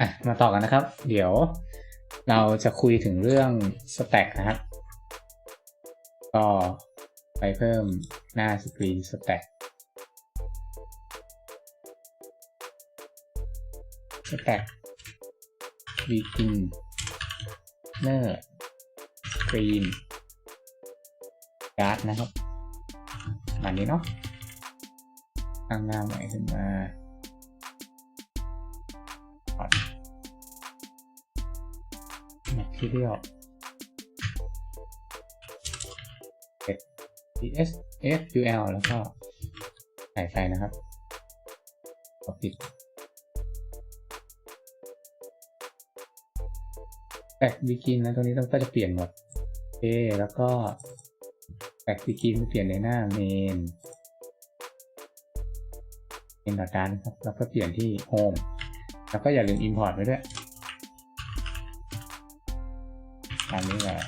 อะมาต่อกันนะครับ เดี๋ยวเราจะคุยถึงเรื่องสแต็กนะครับ ก็ไปเพิ่มหน้าสกรีนสแต็กสแต็ก begin ner screen guard นะครับอันนี้เนาะตั้งหน้าใหม่ขึ้นมา material ts ful แล้วก็ใส่ไปนะครับกดปิดแ a ก begin นะตรงนี้เราก็จะเปลี่ยนหมดโอเคแล้วก็แ a ก begin เปลี่ยนในหน้า main main ดอทกานครับ แล้วก็เปลี่ยนที่ home แล้วก็อย่าลืม import ไว้ด้วย ตามนี้แหละ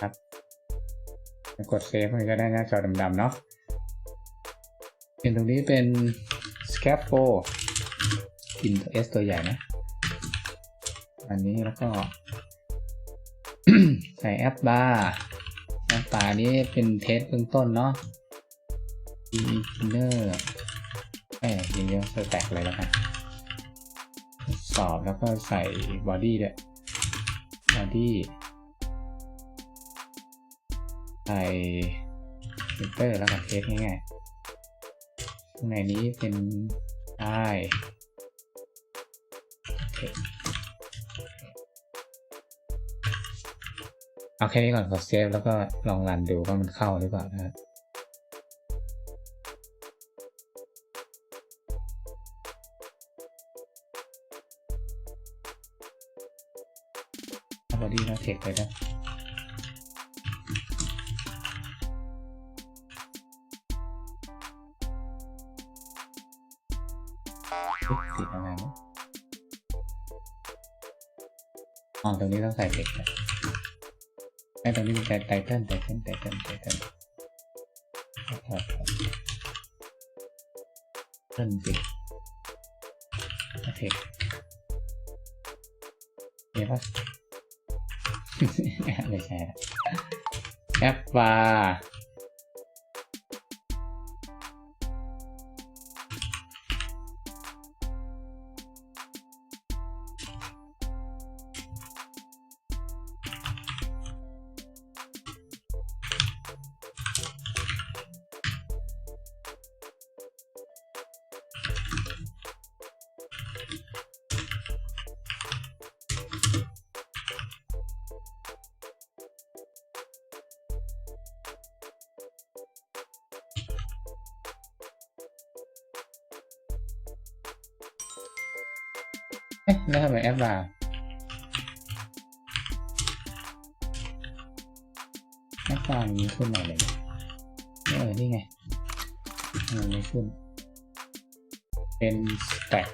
ครับกดเซฟมันก็ได้หน้าจอดำๆเนาะเป็นตรงนี้เป็น scaffold กินตัว S ตัวใหญ่นะ อันนี้แล้วก็ใส่แอปบาร์แอปบาร์นี้เป็นเทสเบื้องต้นเนาะ beginner ยยิงเยอะสแตกเลยแล้วกันสอบแล้วก็ใส่บอดี้ด้วยบอดี้ใส่เซนเตอร์แล้วกันเทสง่ายๆข้างในนี้เป็นไอโอเคเอาแค่นี้ก่อนขอเซฟแล้วก็ลองรันดูว่ามันเข้าหรือเปล่านะครับ เทคไปได้ติดอะไรนะอ๋อตรงนี้ต้องใส่เทคนะไอ้ตรงนี้เป็นไตเติ้ลไตเติ้ลไตเติ้ลไตเติ้ลถอดถอดเติ้ลติดโอเคเห็นปะ ไม่ใช่แอปวา เอ๊ะแล้วทำไมแอปวาแอปวามันขึ้นมาเลยเนี่ยเออนี่ไงมันไม่ขึ้น เป็นสแต็ก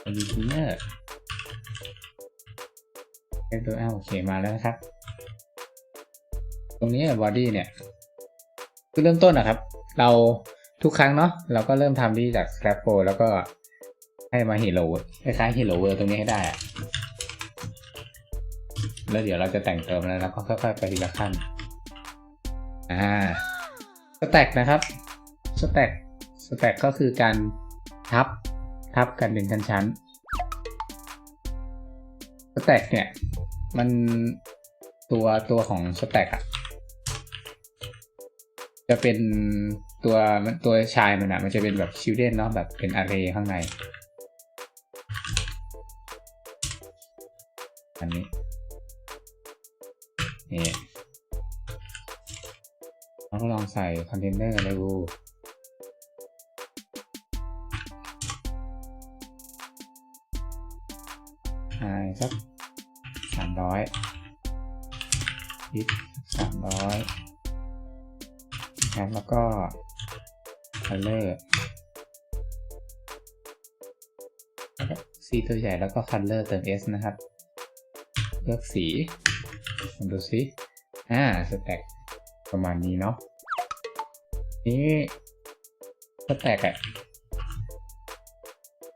เป็นยูทูเนอร์เอฟตัวเอลโอเคมาแล้วนะครับ ตรงนี้บอดี้เนี่ยคือเริ่มต้นนะครับ เราทุกครั้งเนาะเราก็เริ่มทำที่จาก Scrap Pro แล้วก็ ให้มา Hello คล้ายๆ Hello World ตรงนี้ให้ได้อะแล้วเดี๋ยวเราจะแต่งเติมแล้วเราก็ค่อยๆไปทีละขั้น อ่า สแต็กนะครับ สแต็ก สแต็กก็คือการทับ ทับกันเป็นชั้น สแต็กเนี่ย มันตัวตัวของสแต็กอะจะเป็นตัวตัวชายมันอะมันจะเป็นแบบชิลเด้นเนาะแบบเป็นอาร์เรย์ข้างใน อันนี้นี่เราก็ลองใส่คอนเทนเนอร์เลยดูไฮสักสามร้อยยิปสามร้อยนะครับแล้วก็ color แล้วก็สีตัวใหญ่แล้วก็ color เติม s นะครับ เลือกสีลองดูสิอ่าสแต็กประมาณนี้เนาะนี้สแต็กอะ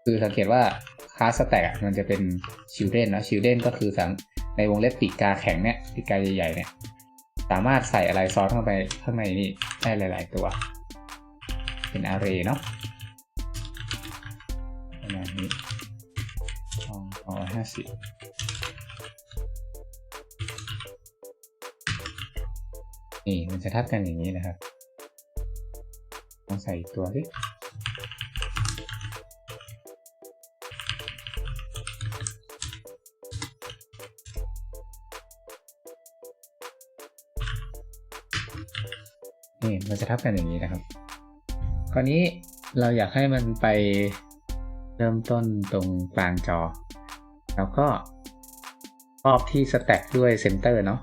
คือสังเกตว่าคลาสสแต็กอะมันจะเป็นชิลเดนเนาะชิลเดนก็คือสังในวงเล็บปีกกาแข็งเนี่ยปีกกาใหญ่ๆเนี่ยสามารถใส่อะไรซ้อนเข้าไปข้างในนี่ได้หลาย ๆ ตัว เป็นอาร์เรย์เนาะประมาณนี้สองร้อยห้าสิบ นี่มันจะทับกันอย่างนี้นะครับลองใส่ตัวสินี่มันจะทับกันอย่างนี้นะครับ คราวนี้เราอยากให้มันไปเริ่มต้นตรงกลางจอ แล้วก็รอบที่สแต็กด้วยเซนเตอร์เนาะ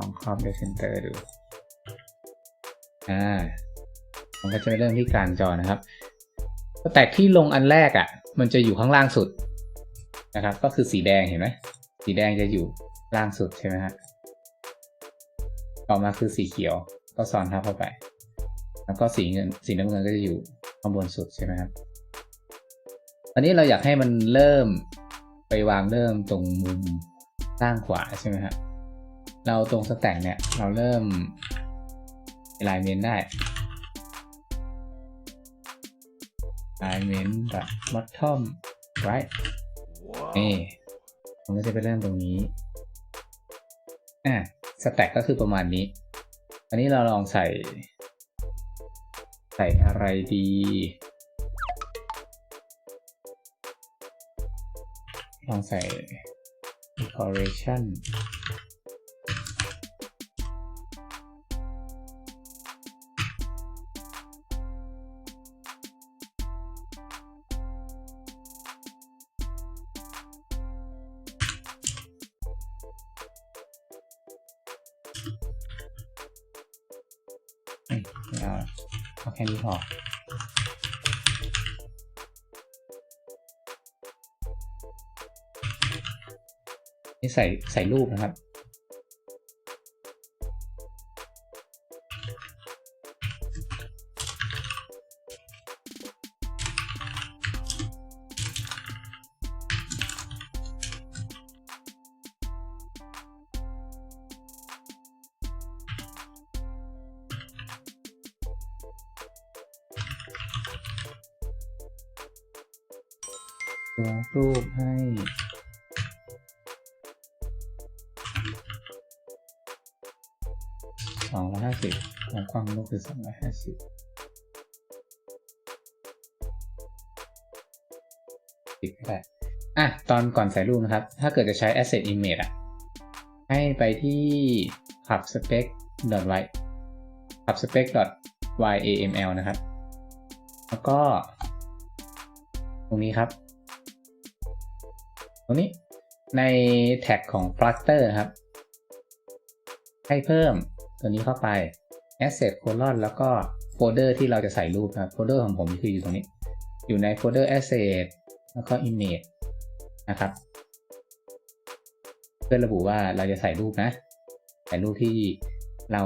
องครอบด้วยเซนเตอร์ดู อ่า มันก็จะเริ่มที่กลางจอนะครับ แต็กที่ลงอันแรกอะ่ะ มันจะอยู่ข้างล่างสุดนะครับ ก็คือสีแดงเห็นไหม สีแดงจะอยู่ล่างสุดใช่ไหมฮะ ต่อมาคือสีเขียว ก็ซ้อนทับเข้าไป แล้วก็สีเงิน สีน้ำเงินก็จะอยู่ข้างบนสุดใช่ไหมครับอันนี้เราอยากให้มันเริ่มไปวางเริ่มตรงมุมล่างขวาใช่ไหมครับ เราตรงสแต็กเนี่ย เราเริ่ม alignment ได้ alignment แบบ bottom right นี่มันก็จะไปเริ่มตรงนี้อะสแต็กก็คือประมาณนี้ อันนี้เราลองใส่ ใส่อะไรดี ลองใส่ decoration ไม่เอาละเอาแค่นี้พอนี่ใส่ใส่รูปนะครับัวรูปให้ สองร้อยห้าสิบของความรูปคือสองร้อยห้าสิบติดก็ได้อะ ตอนก่อนใส่รูปนะครับ ถ้าเกิดจะใช้ asset image อะ ให้ไปที่ hub spec y hub spec yaml นะครับ แล้วก็ ตรงนี้ครับ รงนี้ในแท็กของ Flutter ครับ ให้เพิ่มตัวนี้เข้าไป asset colon แล้วก็โฟลเดอร์ที่เราจะใส่รูปนะครับโฟลเดอร์ของผมคืออยู่ตรงนี้ อยู่ในโฟลเดอร์ asset แล้วก็ image นะครับ เพื่อระบุว่าเราจะใส่รูปนะ ใส่รูปที่เรา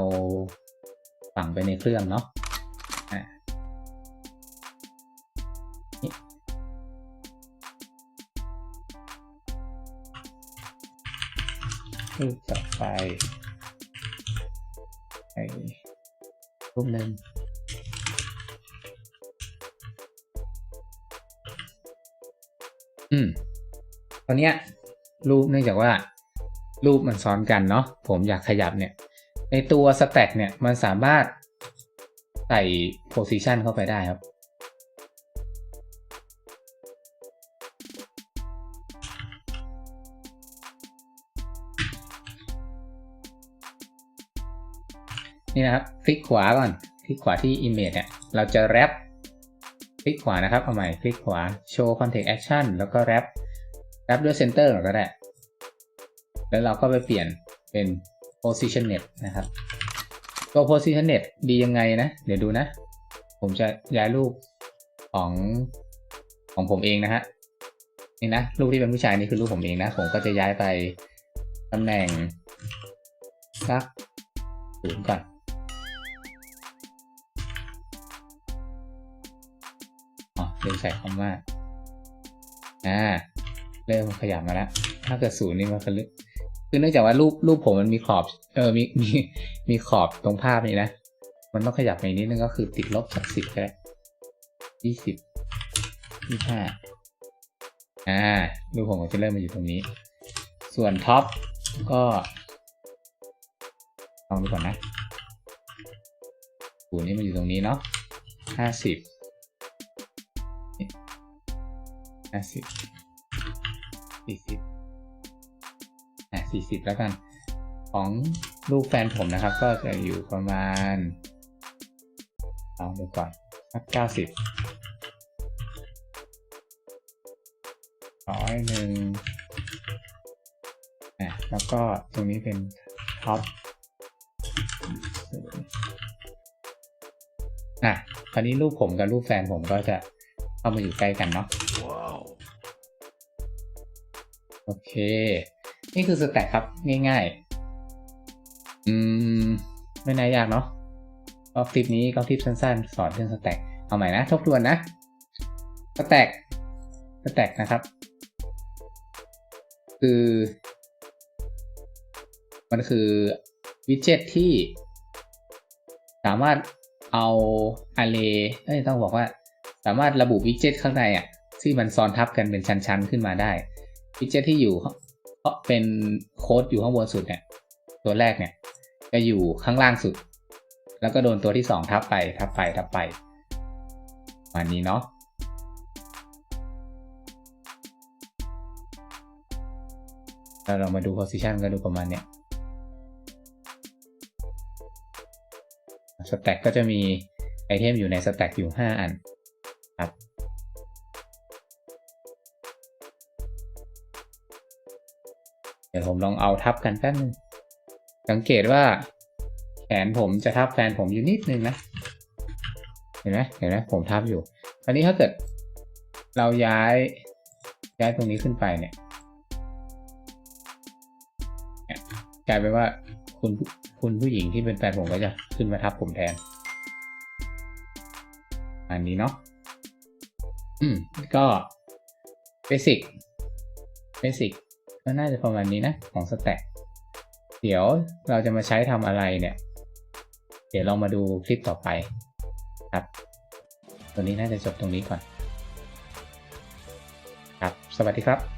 ฝังไปในเครื่องเนาะ รูปต่อไปไอรูปหนึ่งอืมตอนเนี้ย รูปเนื่องจากว่า รูปมันซ้อนกันเนาะผมอยากขยับเนี่ย ในตัวสแต็กเนี่ยมันสามารถใส่ position เข้าไปได้ครับ นี่นะครับ คลิกขวาก่อน คลิกขวาที่ image เนี่ย เราจะแรปคลิกขวานะครับ เอาใหม่ คลิกขวา show context action แล้วก็แรปแรปด้วย center ก็ได้ แล้วเราก็ไปเปลี่ยนเป็น positioned นะครับ ตัว positioned ดียังไงนะ เดี๋ยวดูนะ ผมจะย้ายรูปของของผมเองนะฮะ นี่นะ รูปที่เป็นผู้ชายนี่คือรูปผมเองนะ ผมก็จะย้ายไปตำแหน่งสักศูนย์ก่อน ลืมใส่คำว่าอ่าเริ่มขยับมาแล้ว ถ้าเกิดศูนย์นี่มันคือคือเนื่องจากว่ารูปรูปผมมันมีขอบ เออมีมีมีขอบตรงภาพนี้นะ มันต้องขยับไปนิดนึงก็คือติดลบจากสิบก็ได้ยี่สิบยี่ห้าอ่ารูปผมก็จะเริ่มมาอยู่ตรงนี้ ส่วนท็อปก็ลองดูก่อนนะศูนย์นี่มันอยู่ตรงนี้เนาะห้าสิบ ห้าสิบสี่สิบอะสี่สิบแล้วกัน ของลูกแฟนผมนะครับ ก็จะอยู่ประมาณลองดูก่อนสักเก้าสิบร้อยหนึ่งอะแล้วก็ตรงนี้เป็นท็อปอะคราวนี้รูปผมกับรูปแฟนผมก็จะเข้ามาอยู่ใกล้กันเนาะ นี่คือสแต็กครับง่ายๆ อืม ไม่น่ายากเนาะก็คลิปนี้ก็คลิปสั้นๆ สอนเรื่องสแต็กเอาใหม่นะ ทบทวนนะสแต็กสแต็กนะครับ คือ มันคือวิดเจ็ตที่ สามารถเอา array เอ้ยต้องบอกว่า สามารถระบุวิดเจ็ตข้างในอะที่มันซ้อนทับกันเป็นชั้น ๆ ขึ้นมาได้ วิดเจ็ตที่อยู่เพราะเป็นโค้ดอยู่ข้างบนสุดเนี่ย ตัวแรกเนี่ย จะอยู่ข้างล่างสุด แล้วก็โดนตัวที่สองทับไปทับไปทับไปประมานี้เนาะแล้วเรามาดู position ก็ดูประมาณเนี้ยสแต็กก็จะมีไอเทมอยู่ในสแต็กอยู่ 5 อัน ผมลองเอาทับกันแป๊บนึง สังเกตว่า แขนผมจะทับแฟนผมอยู่นิดนึงนะ เห็นไหมเห็นไหมผมทับอยู่ อันนี้ถ้าเกิด เราย้ายย้ายตรงนี้ขึ้นไปเนี่ยเนี่ยกลายเป็นว่าคุณคุณผู้หญิงที่เป็นแฟนผมก็จะขึ้นมาทับผมแทน อันนี้เนาะอืมก็เบสิกเบสิก ก็น่าจะประมาณนี้นะของ stack เดี๋ยวเราจะมาใช้ทำอะไรเนี่ย เดี๋ยวลองมาดูคลิปต่อไปครับตัวนี้น่าจะจบตรงนี้ก่อน ครับ สวัสดีครับ